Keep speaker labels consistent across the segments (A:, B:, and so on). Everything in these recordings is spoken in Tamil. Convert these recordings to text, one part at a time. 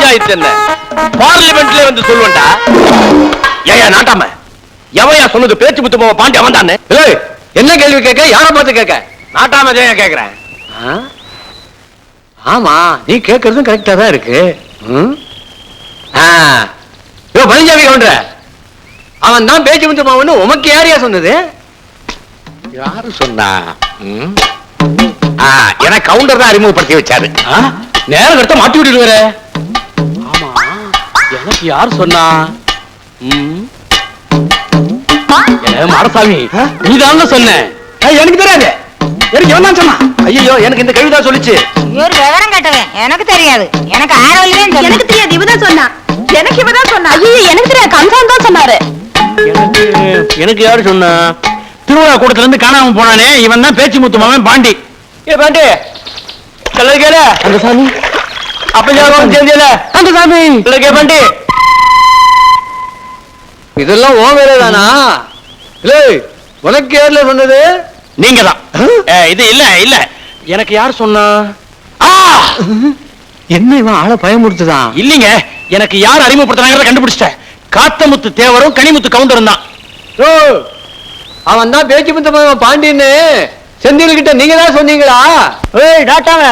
A: பஞ்சாயத்து என்ன? பார்லிமெண்ட்ல வந்து சொல்லுவேன்டா. ஏயா நாட்டாம. எவையா சொன்னது பேச்சு முத்து மாமா பாண்டி அவன் தானே
B: என்ன கேள்வி கேட்க? யார பார்த்து கேட்க?
A: நாட்டாம ஜெயா கேக்குறேன்?
B: ஆமா நீ கேட்கறதும் கரெக்டா தான் இருக்கு. பழனிசாமி கவுண்டர அவன் தான் பேச்சு முத்து மாவன்னு உமக்கு யாரையா சொன்னது?
A: யாரு சொன்னா? எனக்கு கவுண்டர் தான் அறிமுகப்படுத்தி வச்சாரு?
B: நேரம் கடத்த மாட்டி
A: ஆமா எனக்கு யார் சொன்னா?
B: மாரசாமி நீ தான் சொன்ன. எனக்கு தெரியாது. எனக்கு இவன் தான் சொன்னான்.
A: ஐயோ எனக்கு இந்த கவிதா சொல்லிச்சு.
C: இவர் விவரம் கட்டவன். எனக்கு தெரியாது. எனக்கு ஆரோக்கியம்
D: எனக்கு தெரியாது இவதான் சொன்னா எனக்கு இவதான் சொன்னா ஐயோ எனக்கு தெரியாது. கம்சான் தான் சொன்னாரு.
B: எனக்கு எனக்கு யாரு சொன்னா? திருவிழா கூடத்துல இருந்து காணாம போனானே இவன் தான் பேச்சு முத்து மாவன் பாண்டி.
A: ஏ பாண்டி சொல்ல கேள.
B: அந்த சாமி?
A: அப்ப ஞாபகம் செஞ்சல
B: அந்த சாமி
A: சொல்ல கே பாண்டி
B: இதெல்லாம் ஓ வேலை தானா இல்லை உனக்கு யாருல சொன்னது
A: நீங்க தான் இது இல்ல இல்ல எனக்கு யார் சொன்னா ஆ!
B: என்ன இவன் ஆளை பயமுறுத்துதான்
A: இல்லீங்க எனக்கு யார் அறிமுகப்படுத்துறாங்கிறத கண்டுபிடிச்சிட்டேன் காத்தமுத்து தேவரும் கனிமுத்து கவுண்டரும் தான்
B: ஓ அவன் தான் பேச்சு முத்து மாவன் பாண்டின்னு செந்தில் கிட்ட நீங்க தான் சொன்னீங்களா
E: ஏய் டாட்டாவ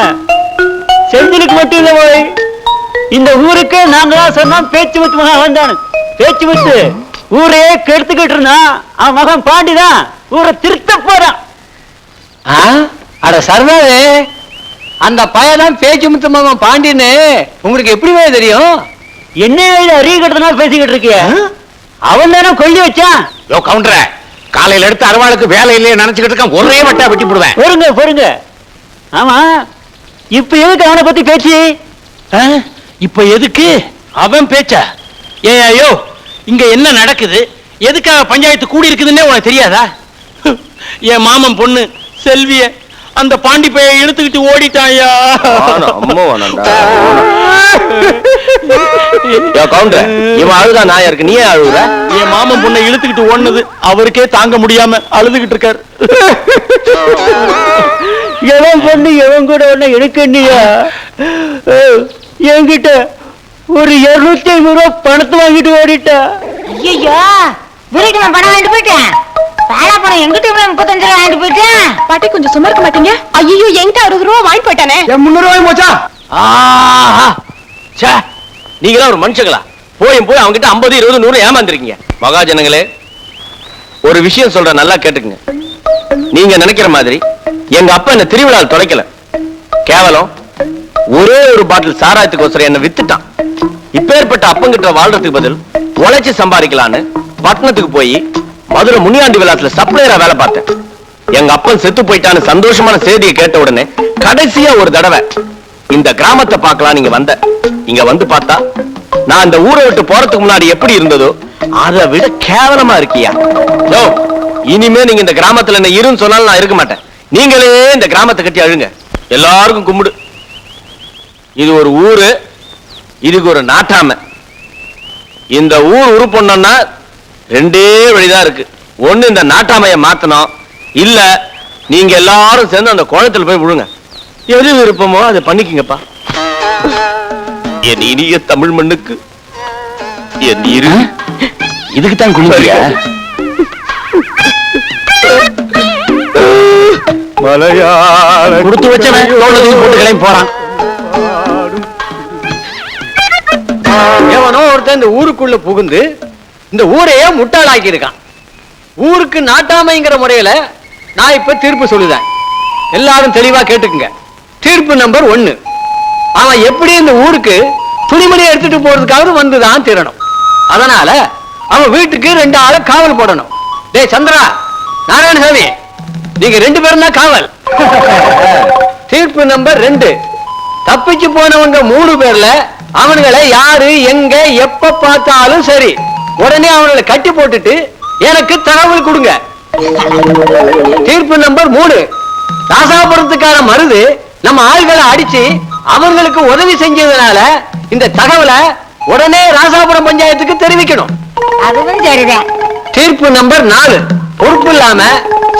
E: செந்திலுக்கு மட்டும் இல்ல போய் இந்த ஊருக்கு நாங்க தான் சொன்னோம் பேச்சு முத்து மகன் வந்தானு பேச்சு முத்து ஊரையே கெடுத்துக்கிட்டு இருந்தான் அவன் மகன் பாண்டி தான் ஊரை திருத்த போறான்.
B: ஆ? அட சர்வாவே அந்த பையன் பேச்சு முத்து மாமன் பாண்டின்னு உங்களுக்கு எப்படி தெரியும்?
E: என்ன இது அறிய பேசிக்கிட்டு இருக்கிய? அவன் தானே கொல்லி வச்சான்.
A: யோ கவுண்டர காலையில எடுத்து அருவாளுக்கு வேலை இல்லையே நினைச்சுக்கிட்டு இருக்கான் ஒரே வட்டா வெட்டி போடுவேன்.
E: பொறுங்க பொறுங்க. ஆமா இப்ப எதுக்கு அவனை பத்தி பேச்சு?
A: ஆ? இப்ப எதுக்கு? அவன் பேச்சா. ஏ ஐயோ இங்க என்ன நடக்குது? எதுக்காக பஞ்சாயத்து கூடி இருக்குதுன்னே உனக்கு தெரியாதா? என் மாமன் பொண்ணு செல்விய அந்த பாண்டி பைய இழுத்துக்கிட்டு ஓடிட்டாயா
F: இவன் அழுதா நான் இருக்கு? நீயே அழுகுற
A: என் மாமன் பொண்ணை இழுத்துக்கிட்டு ஓடுனது அவருக்கே தாங்க முடியாம அழுதுகிட்டு இருக்காரு.
E: எவன் பொண்ணு எவன் கூட ஒண்ணு எடுக்கண்டியா என்கிட்ட ஒரு இருநூத்தி ஐம்பது ரூபா பணத்தை வாங்கிட்டு ஓடிட்டா.
C: ஐயோ நான் பணம் வாங்கிட்டு போயிட்டேன். பாலா பணம் எங்கிட்ட இவ்வளவு முப்பத்தஞ்சு ரூபா வாங்கிட்டு போயிட்டேன்?
D: பாட்டி கொஞ்சம் சும்மா இருக்க மாட்டீங்க? ஐயோ என்கிட்ட அறுபது ரூபா வாங்கி போயிட்டானே.
B: முன்னூறு ரூபாய் போச்சா?
F: ஆஹா. ச்சே நீங்களா ஒரு மனுஷங்களா? போயும் போய் அவங்க கிட்ட ஐம்பது இருபது நூறு ஏமாந்துருக்கீங்க. மகாஜனங்களே ஒரு விஷயம் சொல்றேன் நல்லா கேட்டுக்குங்க. நீங்க நினைக்கிற மாதிரி எங்க அப்பா என்ன திருவிழாவில் தொலைக்கல கேவலம் ஒரே ஒரு பாட்டில் சாராயத்துக்கு என்ன வித்துட்டான். இப்பேற்பட்ட அப்பங்கிட்ட வாழ்றதுக்கு பதில் உழைச்சி சம்பாதிக்கலான்னு பட்டணத்துக்கு போய் மதுரை முனியாண்டி விழாத்துல சப்ளையரா வேலை பார்த்தேன். எங்க அப்பன் செத்து போயிட்டான்னு சந்தோஷமான செய்தியை கேட்ட உடனே கடைசியா ஒரு தடவை இந்த கிராமத்தை பார்க்கலாம் நீங்க வந்த. இங்க வந்து பார்த்தா நான் அந்த ஊரை விட்டு போறதுக்கு முன்னாடி எப்படி இருந்ததோ அதை விட கேவலமா இருக்கியா? யோ இனிமே நீங்க இந்த கிராமத்துல என்ன இருன்னு சொன்னாலும் நான் இருக்க மாட்டேன். நீங்களே இந்த கிராமத்தை கட்டி அழுங்க. எல்லாருக்கும் கும்பிடு. இது ஒரு ஊரு இதுக்கு ஒரு நாட்டாமை. இந்த ஊர் உருப்பொண்ணா ரெண்டே வழிதான் இருக்கு. ஒண்ணு இந்த நாட்டாமைய மாத்தணும். இல்ல நீங்க எல்லாரும் சேர்ந்து அந்த குளத்துல போய் விழுங்க. எது விருப்பமோ அதை பண்ணிக்கங்கப்பா. என் இனிய தமிழ் மண்ணுக்கு என் இரு
B: இதுக்கு தான் குளிக்கிறியா
F: மலையாள
B: கொடுத்து வச்சவன் தோட்டத்துக்கு போட்டு கிளம்பி போறான். எவனோ ஒருத்தன் இந்த ஊருக்குள்ள புகுந்து இந்த ஊரையே முட்டாளாக்கி இருக்கான் ஊருக்கு நாட்டாமைங்கிற முறையில நான் இப்ப தீர்ப்பு சொல்லுதேன். எல்லாரும் தெளிவா கேட்டுக்குங்க. தீர்ப்பு நம்பர் ஒன்னு. அவன் எப்படி இந்த ஊருக்கு துணிமணி எடுத்துட்டு போறதுக்காக வந்துதான் தீரணும். அதனால அவன் வீட்டுக்கு ரெண்டு ஆளை காவல் போடணும். டேய் சந்திரா நாராயணசாமி நீங்க ரெண்டு பேரும் தான் காவல். தீர்ப்பு நம்பர் ரெண்டு. தப்பிச்சு போனவங்க மூணு பேர்ல அவனுங்களை யாரு எங்க எப்ப பார்த்தாலும் சரி. உடனே அவங்களை கட்டி போட்டுட்டு எனக்கு தகவல் கொடுங்க. தீர்ப்பு நம்பர் மூணு. ராசாபுரத்துக்கான மருது நம்ம ஆள்களை அடிச்சு அவங்களுக்கு உதவி செஞ்சதுனால இந்த தகவலை உடனே ராசாபுரம் பஞ்சாயத்துக்கு தெரிவிக்கணும்.
C: அதுவும் சரிதான்.
B: தீர்ப்பு நம்பர் நாலு. பொறுப்பு இல்லாம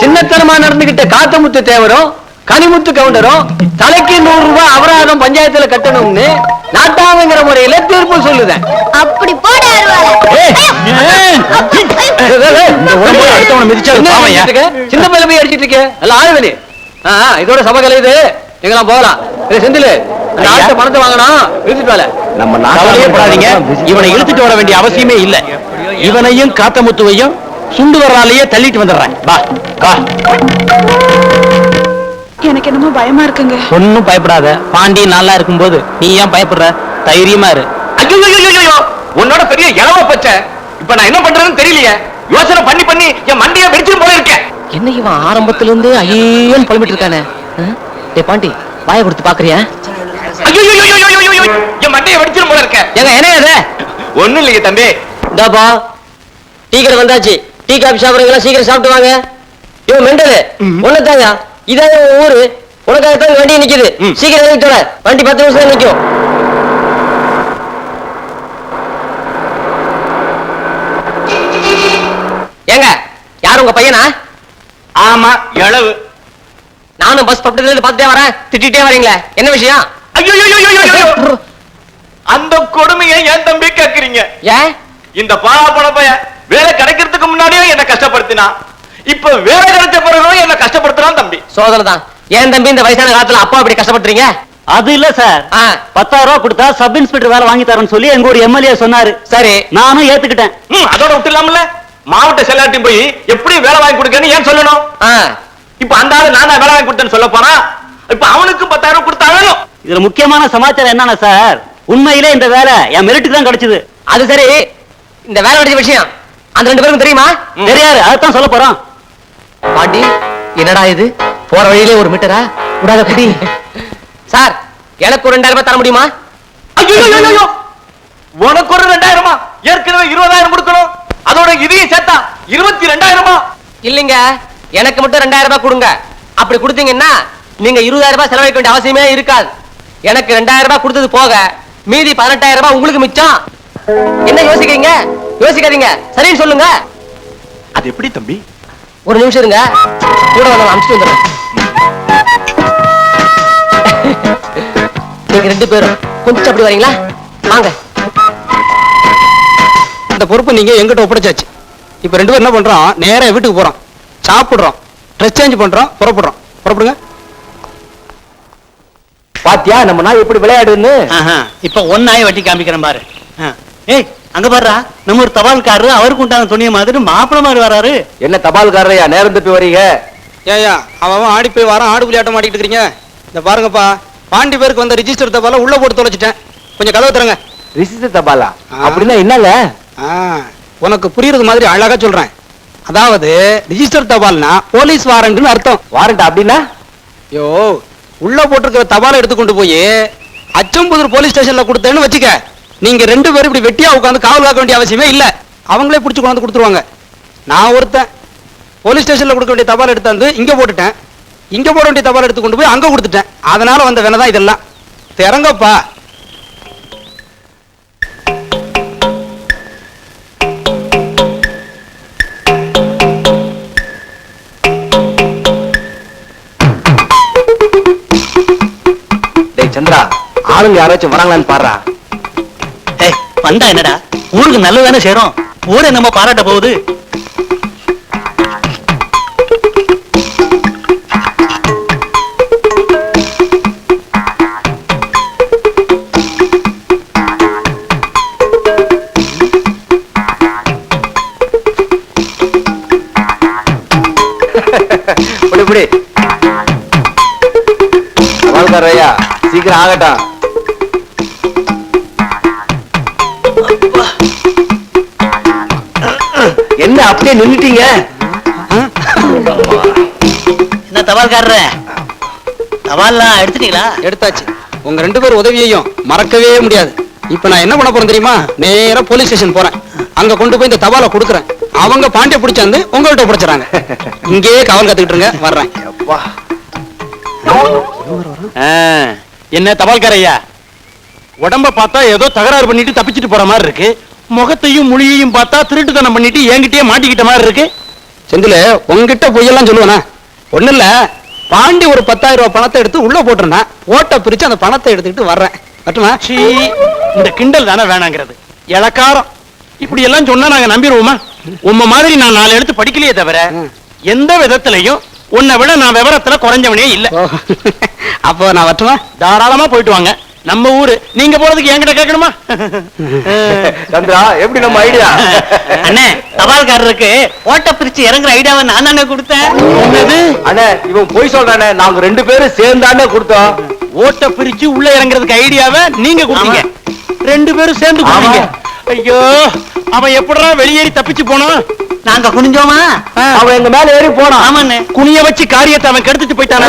B: சின்னத்தனமா நடந்துகிட்ட காத்தமுத்து தேவரும் கனிமுத்து கவுண்டரும் தலைக்கு நூறு ரூபாய் அபராதம் பஞ்சாயத்துல கட்டணும்னு நாட்டாமைங்கிற முறையில
G: சொல்லுதேன்
A: அப்படி?
G: சின்ன பையல போய் அடிச்சிட்டு இருக்க எல்லாம் ஆளுவனி இதோட சபை கலையுது எங்கெல்லாம் போகலாம் ஏய், செந்திலு பணத்தை வாங்கணும் இழுத்துட்டு
H: நம்ம
I: கவலையப்படாதீங்க இவனை இழுத்துட்டு வர வேண்டிய அவசியமே இல்ல இவனையும் காத்தமுத்துவையும் சுண்டு வரலாலேயே தள்ளிட்டு வந்துடுறேன் வா வா.
D: எனக்கு என்னமோ பயமா இருக்குங்க.
I: ஒன்னும் பயப்படாத. பாண்டி நல்லா இருக்கும்போது நீ ஏன் பயப்படுற? தைரியமா இரு.
H: ஐயோ உன்னோட பெரிய இளவ பச்சை. இப்ப நான் என்ன பண்றதுன்னு தெரியலையே. யோசனை பண்ணி பண்ணி என் மண்டைய வெடிச்சிட்டு போல இருக்கேன்
G: என்ன இவன் ஆரம்பத்துல இருந்து ஐயேன்னு புலம்பிட்டு இருக்கானே டே பாண்டி வாய கொடுத்து பாக்குறியா
H: ஐயோ என் மண்டைய வெடிச்சிட்டு போல இருக்க
G: ஏங்க என்ன இது
H: ஒண்ணும் இல்லையே தம்பி
G: இந்தாப்பா டீ கடை வந்தாச்சு டீ காபி சாப்பிடுறீங்களா? சீக்கிரம் சாப்பிட்டு வாங்க. இவன் மெண்டலு ஒண்ணுதாங்க இதான் ஊரு. உனக்காக தான் வண்டி நிக்குது. சீக்கிரம் இறங்கி தொட வண்டி பத்து நிமிஷம் நிக்கும். ஏங்க யார் உங்க பையனா?
H: ஆமா இளவு.
G: நானும் பஸ் பக்கத்துல இருந்து பார்த்துட்டே வரேன். திட்டிட்டே வரீங்களே. என்ன விஷயம்?
H: ஐயோ அந்த கொடுமையை ஏன் தம்பி கேக்குறீங்க?
G: ஏன்?
H: இந்த பாழா பண பையன். வேலை கிடைக்கிறதுக்கு முன்னாடியே என்ன கஷ்டப்படுத்தினான் இப்ப வேலை கிடைச்ச பிறகும் என்ன கஷ்டப்படுத்துறான் தம்பி.
G: சோதனை தான் ஏன் தம்பி இந்த வயசான காலத்துல அப்பா இப்படி கஷ்டப்படுறீங்க
E: அது இல்ல சார்.
G: ஆ,
E: பத்தாயிரம் ரூபாய் கொடுத்தா சப் இன்ஸ்பெக்டர் வேலை வாங்கி தரேன்னு சொல்லி எங்க ஒரு எம்எல்ஏ சொன்னாரு.
G: சரி.
E: நானும் ஏத்துக்கிட்டேன்.
H: ம், அதோட விட்டுலாம்ல மாவட்ட செல்லாட்டி போய் எப்படி வேலை வாங்கி கொடுக்கன்னு ஏன் சொல்லணும்?
G: ஆ,
H: இப்ப அந்த ஆளு நான் வேலை வாங்கி கொடுத்தேன்னு சொல்ல போறான் இப்ப அவனுக்கு பத்தாயிரம் கொடுத்தாலும்
E: இதுல முக்கியமான சமாச்சாரம் என்னன்னா சார் உண்மையிலே இந்த வேலை என் மெரிட்டுக்கு தான் கிடைச்சது.
G: அது சரி. இந்த வேலை கிடைச்ச விஷயம். அந்த ரெண்டு பேருக்கும் தெரியுமா.
E: தெரியாது அதைத்தான் சொல்ல போறோம்.
G: பாண்டி என்னடா இது? போற வழியிலே ஒரு மீட்டரா? விடாத குடி சார் எனக்கு ஒரு ரெண்டாயிரம் ரூபாய் தர முடியுமா?
H: ஐயோ உனக்கு ஒரு ரெண்டாயிரமா? ஏற்கனவே இருபதாயிரம் கொடுக்கணும். அதோட இதையும் சேர்த்தா இருபத்தி ரெண்டாயிரமா
G: இல்லைங்க எனக்கு மட்டும் ரெண்டாயிரம் ரூபாய் கொடுங்க. அப்படி கொடுத்தீங்கன்னா நீங்க இருபதாயிரம் ரூபாய் செலவழிக்க வேண்டிய அவசியமே இருக்காது. எனக்கு ரெண்டாயிரம் ரூபாய் கொடுத்தது போக மீதி பதினெட்டாயிரம் ரூபாய் உங்களுக்கு மிச்சம். என்ன யோசிக்கிறீங்க? யோசிக்காதீங்க. சரின்னு சொல்லுங்க.
H: அது எப்படி தம்பி?
G: ஒரு நிமிஷம் இருங்க. கூட வந்து அனுப்பிச்சு வந்துடுறேன். நீங்க ரெண்டு பேரும் கொஞ்சம் அப்படி வரீங்களா? வாங்க.
I: இந்த பொறுப்பு நீங்க எங்கிட்ட ஒப்படைச்சாச்சு. இப்ப ரெண்டு பேரும் என்ன பண்றோம்? நேரா வீட்டுக்கு போறோம். சாப்பிடுறோம். ட்ரெஸ் சேஞ்ச் பண்றோம். புறப்படுறோம். புறப்படுங்க.
G: பாத்தியா நம்ம நாய் எப்படி விளையாடுன்னு
E: இப்ப ஒன்னாய வட்டி காமிக்கிறேன் பாரு. ஏய் அங்க பாருடா நம்ம ஒரு தபால்காரரு அவருக்கு உண்டான துணிய மாதிரி மாப்பிள மாதிரி வராரு.
H: என்ன தபால்காரரையா? நேரம் தப்பி வரீங்க.
I: ஏயா அவன் ஆடி போய் வரான் ஆடு புலி ஆட்டம் ஆடிட்டு இருக்கீங்க இந்த பாருங்கப்பா பாண்டி பேருக்கு வந்த ரிஜிஸ்டர் தபால உள்ள போட்டு தொலைச்சிட்டேன். கொஞ்சம் கதவை தரங்க
H: ரிசிஸ்டர் தபாலா. அப்படின்னா என்னங்க?
I: ஆ, உனக்கு புரியுறது மாதிரி அழகா சொல்றேன். அதாவது ரிஜிஸ்டர் தபால்னா போலீஸ் வாரண்ட்னு அர்த்தம்.
H: வாரண்ட் அப்படின்னா?
I: யோ உள்ள போட்டிருக்கிற தபாலை எடுத்து கொண்டு போய் அச்சம்புதூர் போலீஸ் ஸ்டேஷன்ல கொடுத்தேன்னு வச்சுக்க. நீங்க ரெண்டு பேரும் இப்படி வெட்டியா உட்காந்து காவல் காக்க வேண்டிய அவசியமே இல்ல. அவங்களே பிடிச்சு கொண்டாந்து கொடுத்துருவாங்க. நான் ஒருத்தன். போலீஸ் ஸ்டேஷன்ல கொடுக்க வேண்டிய தபால் எடுத்தாந்து இங்க போட்டுட்டேன். இங்க போட வேண்டிய தபால் எடுத்து கொண்டு போய் அங்க கொடுத்துட்டேன். அதனால வந்த வேலை தான் இதெல்லாம். திறங்கப்பா
H: சந்திரா ஆளுங்க யாராச்சும் வராங்களான்னு பாடுறா
E: வந்தா என்னடா? ஊருக்கு நல்லது தானே சேரும். ஊரே நம்ம பாராட்ட போகுது.
H: சீக்கிரம் ஆகட்டும். அப்படியே நின்னுட்டீங்க.
E: என்ன தபால்காரர? தபால்லாம் எடுத்துட்டீங்களா?
I: எடுத்தாச்சு. உங்க ரெண்டு பேர் உதவியையும் மறக்கவே முடியாது. இப்ப நான் என்ன பண்ண போறேன் தெரியுமா? நேரா போலீஸ் ஸ்டேஷன் போறேன். அங்க கொண்டு போய் இந்த தபாலை கொடுக்குறேன். அவங்க பாண்டிய பிடிச்சாந்து உங்கள்ட்ட பிடிச்சாங்க இங்கேயே காவல் காத்துக்கிட்டு இருங்க வர்றேன். என்ன தபால்காரையா? உடம்ப பார்த்தா ஏதோ தகராறு பண்ணிட்டு தப்பிச்சிட்டு போற மாதிரி இருக்கு. முகத்தையும் மொழியையும் பார்த்தா திருட்டுத்தனம் பண்ணிட்டு என்கிட்டயே மாட்டிக்கிட்ட மாதிரி இருக்கு. செந்தில உங்ககிட்ட பொய்யெல்லாம் சொல்லுவேனா? ஒண்ணு இல்ல. பாண்டி ஒரு பத்தாயிரம் ரூபாய் பணத்தை எடுத்து உள்ள போட்டுருந்தேன் ஓட்ட பிரிச்சு அந்த பணத்தை எடுத்துக்கிட்டு வர்றேன்.
B: மட்டுமா
A: இந்த கிண்டல் தானே வேணாங்கிறது. இளக்காரம். இப்படி எல்லாம் சொன்னா நாங்க நம்பிடுவோமா? உம்ம மாதிரி நான் நாலு எடுத்து படிக்கலையே தவிர எந்த விதத்திலையும் உன்னை விட நான் விவரத்துல குறைஞ்சவனே இல்ல.
B: அப்போ நான் வரட்டுமா?
A: தாராளமா போயிட்டு வாங்க. நம்ம ஊரு. நீங்க போறதுக்கு என்கிட்ட கேட்கணுமா?
F: சந்திரா எப்படி நம்ம ஐடியா
E: அண்ணே தபால்காரருக்கு ஓட்ட பிரிச்சு இறங்குற ஐடியாவை நான் தானே கொடுத்தேன்.
A: என்னது?
F: அண்ணே இவன் போய் சொல்றானே. நாங்க ரெண்டு பேரும் சேர்ந்தானே கொடுத்தோம்.
A: ஓட்ட பிரிச்சு உள்ள இறங்குறதுக்கு ஐடியாவை நீங்க கொடுத்தீங்க. ரெண்டு பேரும் சேர்ந்து கொடுத்தீங்க. ஐயோ அவன் எப்படிடா வெளியேறி தப்பிச்சு போனான்?
E: நாங்க குனிஞ்சோமா?
F: அவன் எங்க மேல ஏறி போனான்
E: ஆமாண்ணே.
A: குனிய வச்சு காரியத்தை அவன் கெடுத்துட்டு போயிட்டான?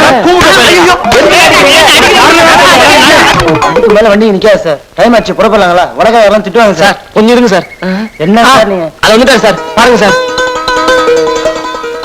B: மேல வண்டி நிக்காது சார். டைம் ஆச்சு. புறப்படலாங்களா? வடக்காரெல்லாம் திட்டுவாங்க சார். கொஞ்சம் இருங்க சார். என்ன சார் நீங்க?
F: அது வந்துட்டாரு சார். பாருங்க சார்.